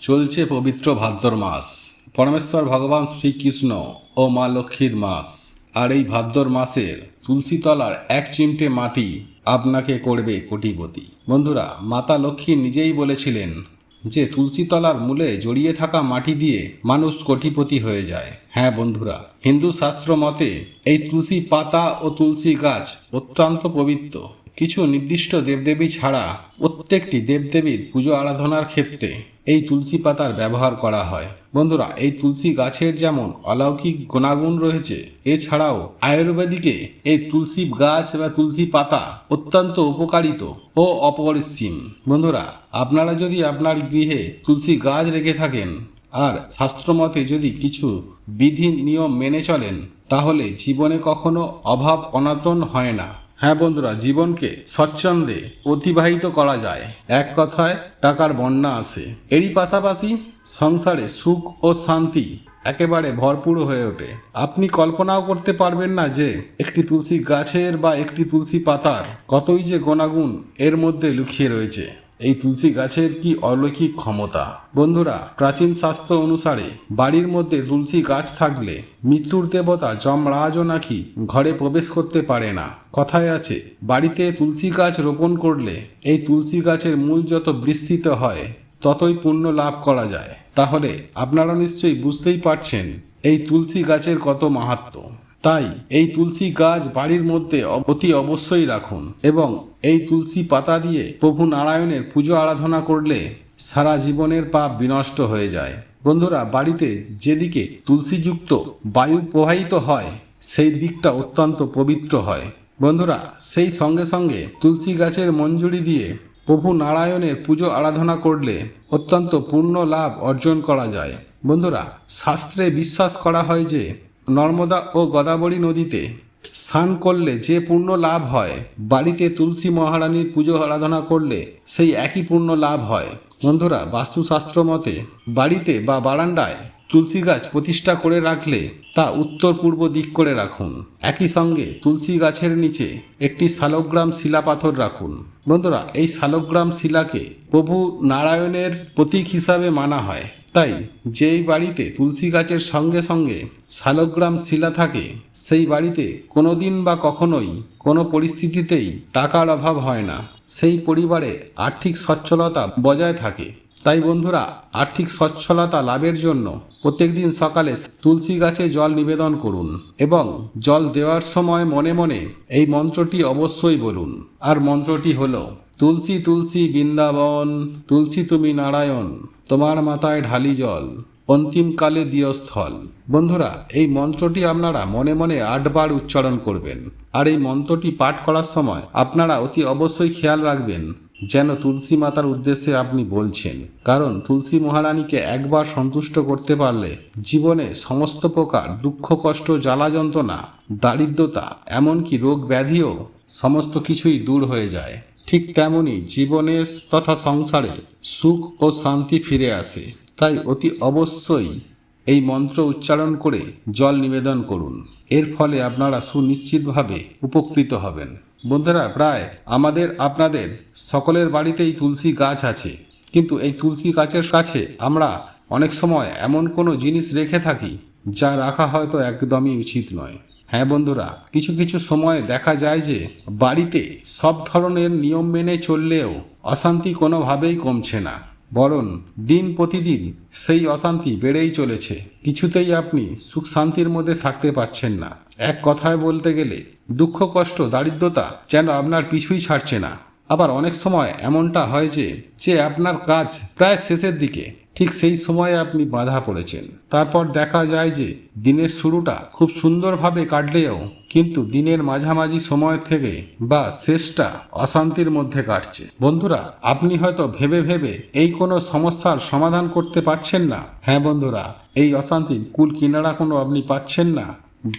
চলছে পবিত্র ভাদ্র মাস। পরমেশ্বর ভগবান শ্রীকৃষ্ণ ও মা লক্ষ্মীর মাস। আর এই ভাদ্র মাসের তুলসীতলার এক চিমটে মাটি আপনাকে করবে কোটিপতি। বন্ধুরা, মাতা লক্ষ্মী নিজেই বলেছিলেন যে, তুলসীতলার মূলে জড়িয়ে থাকা মাটি দিয়ে মানুষ কোটিপতি হয়ে যায়। হ্যাঁ বন্ধুরা, হিন্দু শাস্ত্র মতে এই তুলসী পাতা ও তুলসী গাছ অত্যন্ত পবিত্র। কিছু নির্দিষ্ট দেবদেবী ছাড়া প্রত্যেকটি দেবদেবীর পুজো আরাধনার ক্ষেত্রে এই তুলসী পাতার ব্যবহার করা হয়। বন্ধুরা, এই তুলসী গাছের যেমন অলৌকিক গুণাগুণ রয়েছে, এছাড়াও আয়ুর্বেদিকে এই তুলসী গাছ বা তুলসী পাতা অত্যন্ত উপকারিত ও অপরিসীম। বন্ধুরা, আপনারা যদি আপনার গৃহে তুলসী গাছ রেখে থাকেন আর শাস্ত্রমতে যদি কিছু বিধি নিয়ম মেনে চলেন, তাহলে জীবনে কখনো অভাব অনাটন হয় না। হ্যাঁ বন্ধুরা, জীবনকে স্বচ্ছন্দে অতিবাহিত করা যায়। এক কথায়, টাকার বন্যা আসে এরই পাশাপাশি সংসারে সুখ ও শান্তি একেবারে ভরপুর হয়ে ওঠে। আপনি কল্পনাও করতে পারবেন না যে, একটি তুলসী গাছের বা একটি তুলসী পাতার কতই যে গোনাগুণ এর মধ্যে লুকিয়ে রয়েছে। এই তুলসী গাছের কি অলৌকিক ক্ষমতা? বন্ধুরা, প্রাচীন শাস্ত্র অনুসারে বাড়ির মধ্যে তুলসী গাছ থাকলে মৃত্যুর দেবতা যমরাজও নাকি ঘরে প্রবেশ করতে পারে না। কথায় আছে, বাড়িতে তুলসী গাছ রোপণ করলে এই তুলসী গাছের মূল যত বিস্তৃত হয়, ততই পুণ্য লাভ করা যায়। তাহলে আপনারা নিশ্চয়ই বুঝতেই পারছেন এই তুলসী গাছের কত মাহাত্ম্য তাই এই তুলসী গাছ বাড়ির মধ্যে অতি অবশ্যই রাখুন এবং এই তুলসী পাতা দিয়ে প্রভু নারায়ণের পুজো আরাধনা করলে সারা জীবনের পাপ বিনষ্ট হয়ে যায়। বন্ধুরা, বাড়িতে যেদিকে তুলসীযুক্ত বায়ু প্রবাহিত হয়, সেই দিকটা অত্যন্ত পবিত্র হয়। বন্ধুরা, সেই সঙ্গে সঙ্গে তুলসী গাছের মঞ্জুরি দিয়ে প্রভু নারায়ণের পুজো আরাধনা করলে অত্যন্ত পূর্ণ লাভ অর্জন করা যায়। বন্ধুরা, শাস্ত্রে বিশ্বাস করা হয় যে নর্মদা ও গদাবরী নদীতে স্নান করলে যে পূর্ণ লাভ হয়, বাড়িতে তুলসী মহারানীর পুজো আরাধনা করলে সেই একই পূর্ণ লাভ হয়। বন্ধুরা, বাস্তুশাস্ত্র মতে, বাড়িতে বা বারান্দায় তুলসী গাছ প্রতিষ্ঠা করে রাখলে তা উত্তর পূর্ব দিক করে রাখুন। একই সঙ্গে তুলসী গাছের নিচে একটি শালগ্রাম শিলাপাথর রাখুন। বন্ধুরা, এই শালগ্রাম শিলাকে প্রভু নারায়ণের প্রতীক হিসাবে মানা হয়। তাই যেই বাড়িতে তুলসী গাছের সঙ্গে সঙ্গে শালগ্রাম শিলা থাকে, সেই বাড়িতে কোনোদিন বা কখনোই কোনো পরিস্থিতিতেই টাকার অভাব হয় না। সেই পরিবারে আর্থিক সচ্ছলতা বজায় থাকে। তাই বন্ধুরা, আর্থিক সচ্ছলতা লাভের জন্য প্রত্যেকদিন সকালে তুলসী গাছে জল নিবেদন করুন এবং জল দেওয়ার সময় মনে মনে এই মন্ত্রটি অবশ্যই বলুন। আর মন্ত্রটি হলো তুলসী তুলসী বৃন্দাবন, তুলসী তুমি নারায়ণ, তোমার মাথায় ঢালি জল অন্তিমকালে দিয় স্থল। বন্ধুরা, এই মন্ত্রটি আপনারা মনে মনে আটবার উচ্চারণ করবেন। আর এই মন্ত্রটি পাঠ করার সময় আপনারা অতি অবশ্যই খেয়াল রাখবেন যেন তুলসী মাতার উদ্দেশ্যে আপনি বলছেন। কারণ তুলসী মহারানীকে একবার সন্তুষ্ট করতে পারলে জীবনে সমস্ত প্রকার দুঃখ, কষ্ট, জ্বালা যন্ত্রণা, দারিদ্রতা, এমনকি রোগ ব্যাধিও সমস্ত কিছুই দূর হয়ে যায়। ঠিক তেমনি জীবনে তথা সংসারে সুখ ও শান্তি ফিরে আসে। তাই অতি অবশ্যই এই মন্ত্র উচ্চারণ করে জল নিবেদন করুন। এর ফলে আপনারা সুনিশ্চিতভাবে উপকৃত হবেন। বন্ধুরা, প্রায় আমাদের, আপনাদের সকলের বাড়িতেই তুলসী গাছ আছে। কিন্তু এই তুলসী গাছের কাছে আমরা অনেক সময় এমন কোনো জিনিস রেখে থাকি যা রাখা হয়তো একদমই উচিত নয়। হ্যাঁ বন্ধুরা, কিছু কিছু সময় দেখা যায় যে বাড়িতে সব ধরনের নিয়ম মেনে চললেও অশান্তি কোনোভাবেই কমছে না। বরং দিন প্রতিদিন সেই অশান্তি বেড়েই চলেছে। কিছুতেই আপনি সুখ শান্তির মধ্যে থাকতে পারছেন না। এক কথায় বলতে গেলে, দুঃখ, কষ্ট, দারিদ্রতা যেন আপনার পিছুই ছাড়ছে না। আবার অনেক সময় এমনটা হয় যে যে আপনার কাজ প্রায় শেষের দিকে ঠিক সেই সময়ে আপনি বাধা পড়েছেন। তারপর দেখা যায় যে, দিনের শুরুটা খুব সুন্দরভাবে কাটলেও কিন্তু দিনের মাঝামাঝি সময় থেকে বা শেষটা অশান্তির মধ্যে কাটছে। বন্ধুরা, আপনি হয়তো ভেবে ভেবে এই কোনো সমস্যার সমাধান করতে পারছেন না। হ্যাঁ বন্ধুরা, এই অশান্তির কুল কিনারা কোনো আপনি পাচ্ছেন না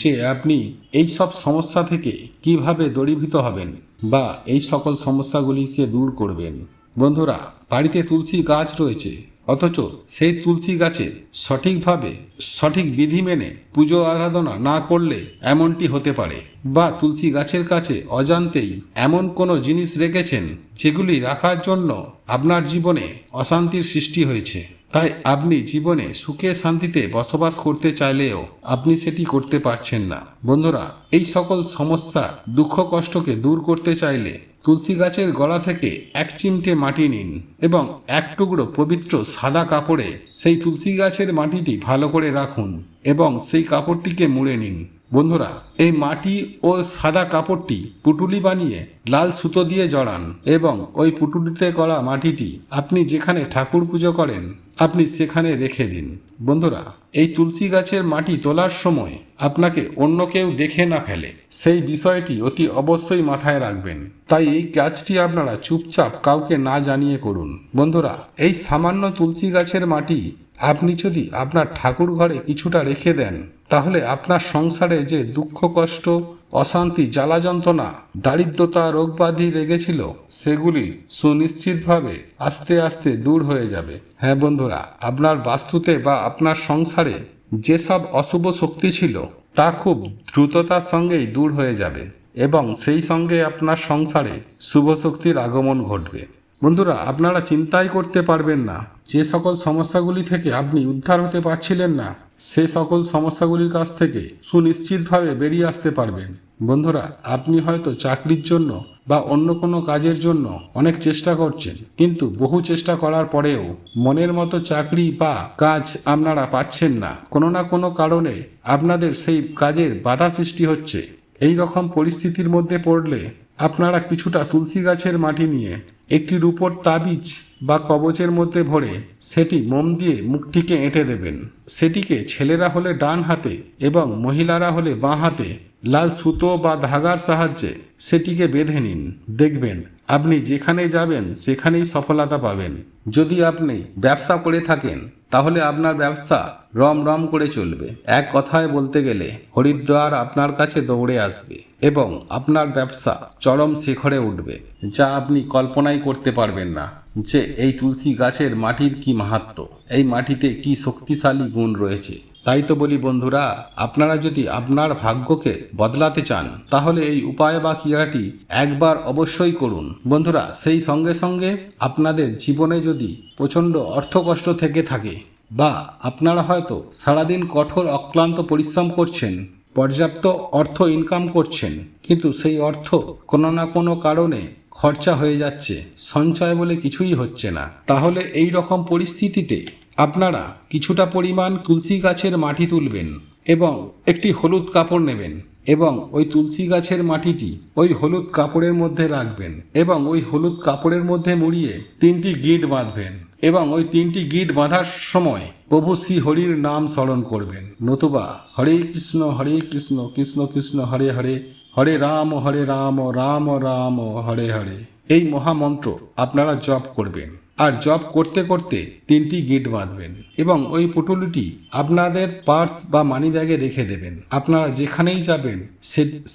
যে, আপনি এই সব সমস্যা থেকে কীভাবে দড়ীভূত হবেন বা এই সকল সমস্যাগুলিকে দূর করবেন। বন্ধুরা, বাড়িতে তুলসী গাছ রয়েছে। অথচ সেই তুলসী গাছে সঠিকভাবে সঠিক বিধি মেনে পুজো আরাধনা না করলে এমনটি হতে পারে। বা তুলসী গাছের কাছে অজান্তেই এমন কোনো জিনিস রেখেছেন যেগুলি রাখার জন্য আপনার জীবনে অশান্তির সৃষ্টি হয়েছে। তাই আপনি জীবনে সুখে শান্তিতে বসবাস করতে চাইলেও আপনি সেটি করতে পারছেন না। বন্ধুরা, এই সকল সমস্যা, দুঃখ, কষ্টকে দূর করতে চাইলে তুলসী গাছের গলা থেকে এক চিমটে মাটি নিন এবং এক টুকরো পবিত্র সাদা কাপড়ে সেই তুলসী গাছের মাটিটি ভালো করে রাখুন এবং সেই কাপড়টিকে মুড়ে নিন। বন্ধুরা, এই মাটি ও সাদা কাপড়টি পুটুলি বানিয়ে লাল সুতো দিয়ে জড়ান এবং ওই পুটুলিতে করা মাটিটি আপনি যেখানে ঠাকুর পুজো করেন আপনি সেখানে রেখে দিন। বন্ধুরা, এই তুলসী গাছের মাটি তোলার সময় আপনাকে অন্য কেউ দেখে না ফেলে। সেই বিষয়টি অতি অবশ্যই মাথায় রাখবেন। তাই এই কাজটি আপনারা চুপচাপ কাউকে না জানিয়ে করুন। বন্ধুরা, এই সামান্য তুলসী গাছের মাটি আপনি যদি আপনার ঠাকুর ঘরে কিছুটা রেখে দেন, তাহলে আপনার সংসারে যে দুঃখ কষ্ট অশান্তি, জ্বালা যন্ত্রণা, দারিদ্রতা, রোগবাধি লেগেছিল, সেগুলি সুনিশ্চিতভাবে আস্তে আস্তে দূর হয়ে যাবে। হ্যাঁ বন্ধুরা, আপনার বাস্তুতে বা আপনার সংসারে যেসব অশুভ শক্তি ছিল, তা খুব দ্রুততার সঙ্গেই দূর হয়ে যাবে এবং সেই সঙ্গে আপনার সংসারে শুভ শক্তির আগমন ঘটবে। বন্ধুরা, আপনারা চিন্তাই করতে পারবেন না। যে সকল সমস্যাগুলি থেকে আপনি উদ্ধার হতে পারছিলেন না, সে সকল সমস্যাগুলির কাছ থেকে সুনিশ্চিতভাবে বেরিয়ে আসতে পারবেন। বন্ধুরা, আপনি হয়তো চাকরির জন্য বা অন্য কোনো কাজের জন্য অনেক চেষ্টা করছেন, কিন্তু বহু চেষ্টা করার পরেও মনের মতো চাকরি বা কাজ আপনারা পাচ্ছেন না। কোনো না কোনো কারণে আপনাদের সেই কাজের বাধা সৃষ্টি হচ্ছে। এই রকম পরিস্থিতির মধ্যে পড়লে আপনারা কিছুটা তুলসী গাছের মাটি নিয়ে একটি রূপর তাবিজ বা কবচের মধ্যে ভরে সেটি মোম দিয়ে মুখটিকে এঁটে দেবেন। সেটিকে ছেলেরা হলে ডান হাতে এবং মহিলারা হলে বাঁ হাতে লাল সুতো বা ধাগার সাহায্যে সেটিকে বেঁধে নিন। দেখবেন, আপনি যেখানে যাবেন সেখানেই সফলতা পাবেন। যদি আপনি ব্যবসা করে থাকেন তাহলে আপনার ব্যবসা রম রম করে চলবে। এক কথায় বলতে গেলে, হরিদ্বার আপনার কাছে দৌড়ে আসবে এবং আপনার ব্যবসা চরম শিখরে উঠবে, যা আপনি কল্পনাই করতে পারবেন না। যে এই তুলসী গাছের মাটির কি মাহাত্ম? এই মাটিতে কি শক্তিশালী গুণ রয়েছে? তাই তো বলি বন্ধুরা, আপনারা যদি আপনার ভাগ্যকে বদলাতে চান, তাহলে এই উপায় বা ক্রিয়াটি একবার অবশ্যই করুন। বন্ধুরা, সেই সঙ্গে সঙ্গে আপনাদের জীবনে যদি প্রচণ্ড অর্থকষ্ট থেকে থাকে, বা আপনারা হয়তো সারাদিন কঠোর অক্লান্ত পরিশ্রম করছেন পর্যাপ্ত অর্থ ইনকাম করছেন, কিন্তু সেই অর্থ কোনো না কোনো কারণে খরচা হয়ে যাচ্ছে, সঞ্চয় বলে কিছুই হচ্ছে না। তাহলে এই রকম পরিস্থিতিতে আপনারা কিছুটা পরিমাণ তুলসী গাছের মাটি তুলবেন এবং একটি হলুদ কাপড় নেবেন এবং ওই তুলসী গাছের মাটিটি ওই হলুদ কাপড়ের মধ্যে রাখবেন এবং ওই হলুদ কাপড়ের মধ্যে মুড়িয়ে তিনটি গিট বাঁধবেন। এবং ওই তিনটি গিট বাঁধার সময় প্রভু শ্রী হরির নাম স্মরণ করবেন। নতুবা হরে কৃষ্ণ হরে কৃষ্ণ কৃষ্ণ কৃষ্ণ, হরে হরে হরে রাম হরে রাম রাম রাম, হরে হরে। এই মহামন্ত্র আপনারা জপ করবেন। আর জব করতে করতে তিনটি গিট বাঁধবেন এবং ওই পুটুলিটি আপনাদের পার্স বা মানি ব্যাগে রেখে দেবেন। আপনারা যেখানেই যাবেন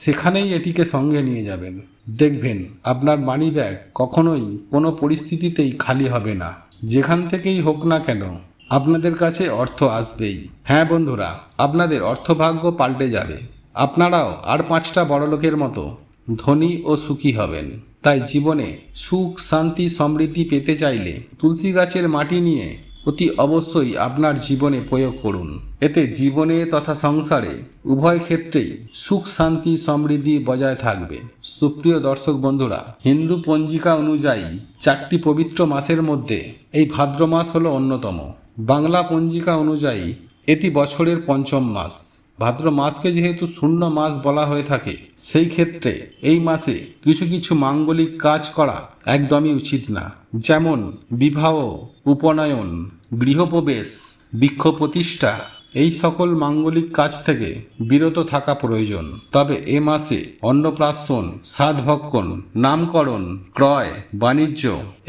সেখানেই এটিকে সঙ্গে নিয়ে যাবেন। দেখবেন আপনার মানি ব্যাগ কখনোই কোনো পরিস্থিতিতেই খালি হবে না। যেখান থেকেই হোক না কেন, আপনাদের কাছে অর্থ আসবেই। হ্যাঁ বন্ধুরা, আপনাদের অর্থভাগ্য পাল্টে যাবে। আপনারাও আর পাঁচটা বড়লোকের মতো ধনী ও সুখী হবেন। তাই জীবনে সুখ, শান্তি, সমৃদ্ধি পেতে চাইলে তুলসী গাছের মাটি নিয়ে অতি অবশ্যই আপনার জীবনে প্রয়োগ করুন। এতে জীবনে তথা সংসারে উভয় ক্ষেত্রেই সুখ, শান্তি, সমৃদ্ধি বজায় থাকবে। সুপ্রিয় দর্শক বন্ধুরা, হিন্দু পঞ্জিকা অনুযায়ী চারটি পবিত্র মাসের মধ্যে এই ভাদ্র মাস হলো অন্যতম। বাংলা পঞ্জিকা অনুযায়ী এটি বছরের পঞ্চম মাস। ভাদ্র মাসকে যেহেতু শূন্য মাস বলা হয়ে থাকে, সেই ক্ষেত্রে এই মাসে কিছু কিছু মাঙ্গলিক কাজ করা একদমই উচিত না। যেমন বিবাহ, উপনয়ন, গৃহপ্রবেশ বৃক্ষ প্রতিষ্ঠা এই সকল মাঙ্গলিক কাজ থেকে বিরত থাকা প্রয়োজন। তবে এ মাসে অন্নপ্রাশন, সাধভক্ষণ, নামকরণ, ক্রয়, বাণিজ্য,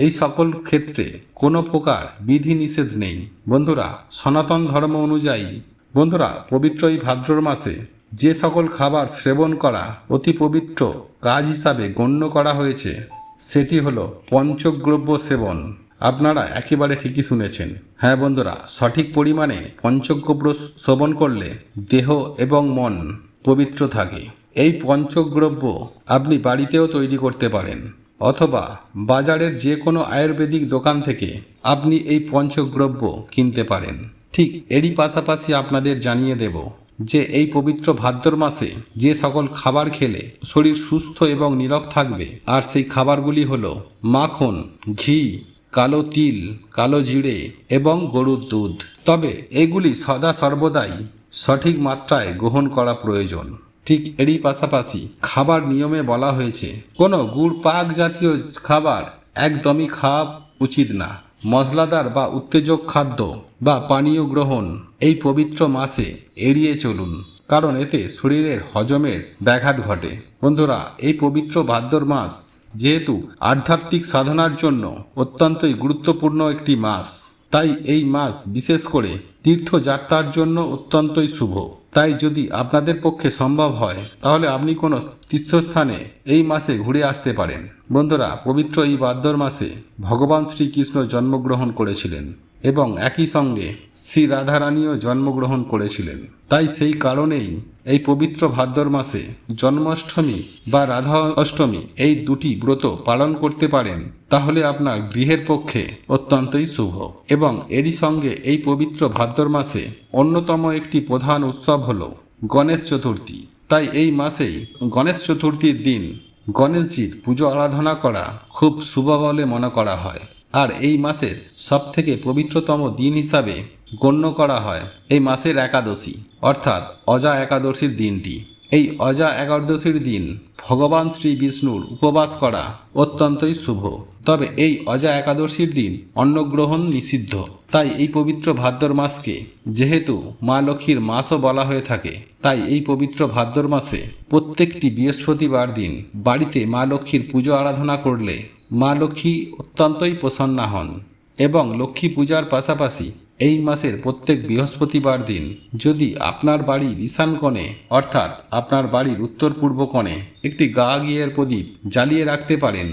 এই সকল ক্ষেত্রে কোনো প্রকার বিধি নিষেধ নেই। বন্ধুরা, সনাতন ধর্ম অনুযায়ী বন্ধুরা, পবিত্র এই ভাদ্র মাসে যে সকল খাবার সেবন করা অতি পবিত্র কাজ হিসাবে গণ্য করা হয়েছে, সেটি হলো পঞ্চগ্রব্য সেবন। আপনারা একেবারে ঠিকই শুনেছেন। হ্যাঁ বন্ধুরা, সঠিক পরিমাণে পঞ্চগ্রব্য শ্রবণ করলে দেহ এবং মন পবিত্র থাকে। এই পঞ্চগ্রব্য আপনি বাড়িতেও তৈরি করতে পারেন, অথবা বাজারের যে কোনো আয়ুর্বেদিক দোকান থেকে আপনি এই পঞ্চগ্রব্য কিনতে পারেন। ঠিক এরই পাশাপাশি আপনাদের জানিয়ে দেব যে এই পবিত্র ভাদ্র মাসে যে সকল খাবার খেলে শরীর সুস্থ এবং নীরব থাকবে, আর সেই খাবারগুলি হলো মাখন, ঘি, কালো তিল, কালো জিরে এবং গরুর দুধ। তবে এগুলি সদা সর্বদাই সঠিক মাত্রায় গ্রহণ করা প্রয়োজন। ঠিক এরই পাশাপাশি খাবার নিয়মে বলা হয়েছে, কোনো গুড় পাক জাতীয় খাবার একদমই খাওয়া উচিত না। মশলাদার বা উত্তেজক খাদ্য বা পানীয় গ্রহণ এই পবিত্র মাসে এড়িয়ে চলুন, কারণ এতে শরীরের হজমের ব্যাঘাত ঘটে। বন্ধুরা, এই পবিত্র ভাদ্র মাস যেহেতু আধ্যাত্মিক সাধনার জন্য অত্যন্তই গুরুত্বপূর্ণ একটি মাস। তাই এই মাস বিশেষ করে তীর্থযাত্রার জন্য অত্যন্তই শুভ। তাই যদি আপনাদের পক্ষে সম্ভব হয়, তাহলে আপনি কোনো তীর্থস্থানে এই মাসে ঘুরে আসতে পারেন। বন্ধুরা, পবিত্র এই ভাদ্র মাসে ভগবান শ্রীকৃষ্ণ জন্মগ্রহণ করেছিলেন। এবং একই সঙ্গে শ্রী রাধারানীও জন্মগ্রহণ করেছিলেন। তাই সেই কারণেই এই পবিত্র ভাদ্র মাসে জন্মাষ্টমী বা রাধা অষ্টমী এই দুটি ব্রত পালন করতে পারেন, তাহলে আপনার গৃহের পক্ষে অত্যন্তই শুভ। এবং এরই সঙ্গে এই পবিত্র ভাদ্র মাসে অন্যতম একটি প্রধান উৎসব হল গণেশ চতুর্থী। তাই এই মাসেই গণেশ চতুর্থীর দিন গণেশজির পুজো আরাধনা করা খুব শুভ বলে মনে করা হয়। আর এই মাসের সব থেকে পবিত্রতম দিন হিসাবে গণ্য করা হয়। এই মাসের একাদশী, অর্থাৎ অজা একাদশীর দিনটি। এই অজা একাদশীর দিন ভগবান শ্রী বিষ্ণুর উপবাস করা অত্যন্তই শুভ। তবে এই অজা একাদশীর দিন অন্নগ্রহণ নিষিদ্ধ। তাই এই পবিত্র ভাদ্র মাসকে যেহেতু মা লক্ষ্মীর মাসও বলা হয়ে থাকে, তাই এই পবিত্র ভাদ্র মাসে প্রত্যেকটি বৃহস্পতিবার দিন বাড়িতে মা লক্ষ্মীর পুজো আরাধনা করলে মা লক্ষ্মী অত্যন্তই প্রসন্না হন এবং লক্ষ্মী পূজার পাশাপাশি এই মাসের প্রত্যেক বৃহস্পতিবার দিন যদি আপনার বাড়ির ঈশান কোণে, অর্থাৎ আপনার বাড়ির উত্তর পূর্ব কোণে একটি গা গিয়ের প্রদীপ জ্বালিয়ে রাখতে পারেন,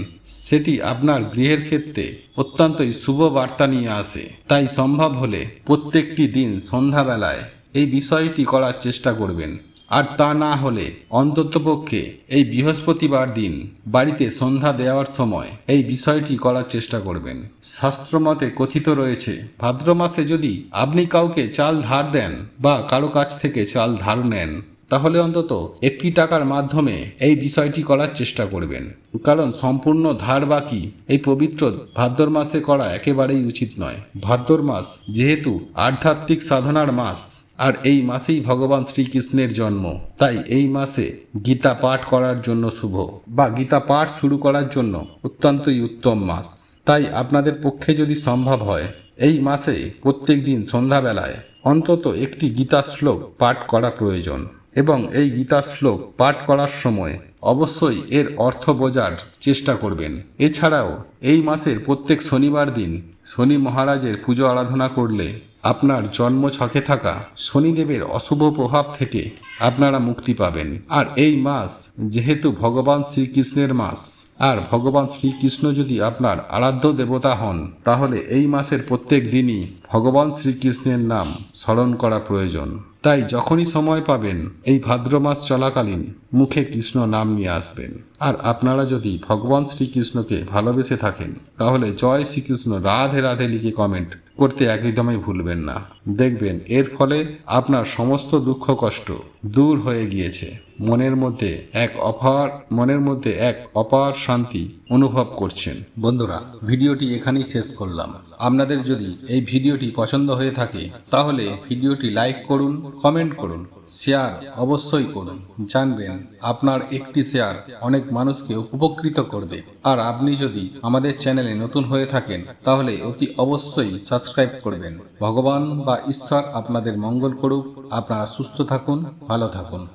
সেটি আপনার গৃহের ক্ষেত্রে অত্যন্তই শুভ বার্তা নিয়ে আসে। তাই সম্ভব হলে প্রত্যেকটি দিন সন্ধ্যাবেলায় এই বিষয়টি করার চেষ্টা করবেন। আর তা না হলে অন্ততপক্ষে এই বৃহস্পতিবার দিন বাড়িতে সন্ধ্যা দেওয়ার সময় এই বিষয়টি করার চেষ্টা করবেন। শাস্ত্রমতে কথিত রয়েছে, ভাদ্র মাসে যদি আপনি কাউকে চাল ধার দেন বা কারও কাছ থেকে চাল ধার নেন, তাহলে অন্তত একটি টাকার মাধ্যমে এই বিষয়টি করার চেষ্টা করবেন। কারণ সম্পূর্ণ ধার বাকি এই পবিত্র ভাদ্র মাসে করা একেবারেই উচিত নয়। ভাদ্র মাস যেহেতু আধ্যাত্মিক সাধনার মাস আর এই মাসেই ভগবান শ্রীকৃষ্ণের জন্ম। তাই এই মাসে গীতা পাঠ করার জন্য শুভ। বা গীতা পাঠ শুরু করার জন্য অত্যন্তই উত্তম মাস। তাই আপনাদের পক্ষে যদি সম্ভব হয়, এই মাসে প্রত্যেক দিন সন্ধ্যাবেলায় অন্তত একটি গীতা শ্লোক পাঠ করা প্রয়োজন। এবং এই গীতা শ্লোক পাঠ করার সময় অবশ্যই এর অর্থ বোঝার চেষ্টা করবেন। এছাড়াও এই মাসের প্রত্যেক শনিবার দিন শনি মহারাজের পুজো আরাধনা করলে আপনার জন্ম ছকে থাকা শনিদেবের অশুভ প্রভাব থেকে আপনারা মুক্তি পাবেন। আর এই মাস যেহেতু ভগবান শ্রীকৃষ্ণের মাস, আর ভগবান শ্রীকৃষ্ণ যদি আপনার আরাধ্য দেবতা হন, তাহলে এই মাসের প্রত্যেক দিনই ভগবান শ্রীকৃষ্ণের নাম স্মরণ করা প্রয়োজন। তাই যখনই সময় পাবেন, এই ভাদ্র মাস চলাকালীন মুখে কৃষ্ণ নাম নিয়ে আসবেন। আর আপনারা যদি ভগবান শ্রীকৃষ্ণকে ভালোবেসে থাকেন, তাহলে জয় শ্রীকৃষ্ণ। রাধে রাধে লিখে কমেন্ট করতে একদমই ভুলবেন না। দেখবেন এর ফলে আপনার সমস্ত দুঃখ কষ্ট দূর হয়ে গিয়েছে। মনের মধ্যে এক অপার, মনের মধ্যে এক অপার শান্তি অনুভব করছেন। বন্ধুরা, ভিডিওটি এখানেই শেষ করলাম। আপনাদের যদি এই ভিডিওটি পছন্দ হয়ে থাকে, তাহলে ভিডিওটি লাইক করুন, কমেন্ট করুন, শেয়ার অবশ্যই করুন। জানবেন আপনার একটি শেয়ার অনেক মানুষকে উপকৃত করবে। আর আপনি যদি আমাদের চ্যানেলে নতুন হয়ে থাকেন, তাহলে অতি অবশ্যই সাবস্ক্রাইব করবেন। ভগবান বা ঈশ্বর আপনাদের মঙ্গল করুক। আপনারা সুস্থ থাকুন, ভালো থাকুন।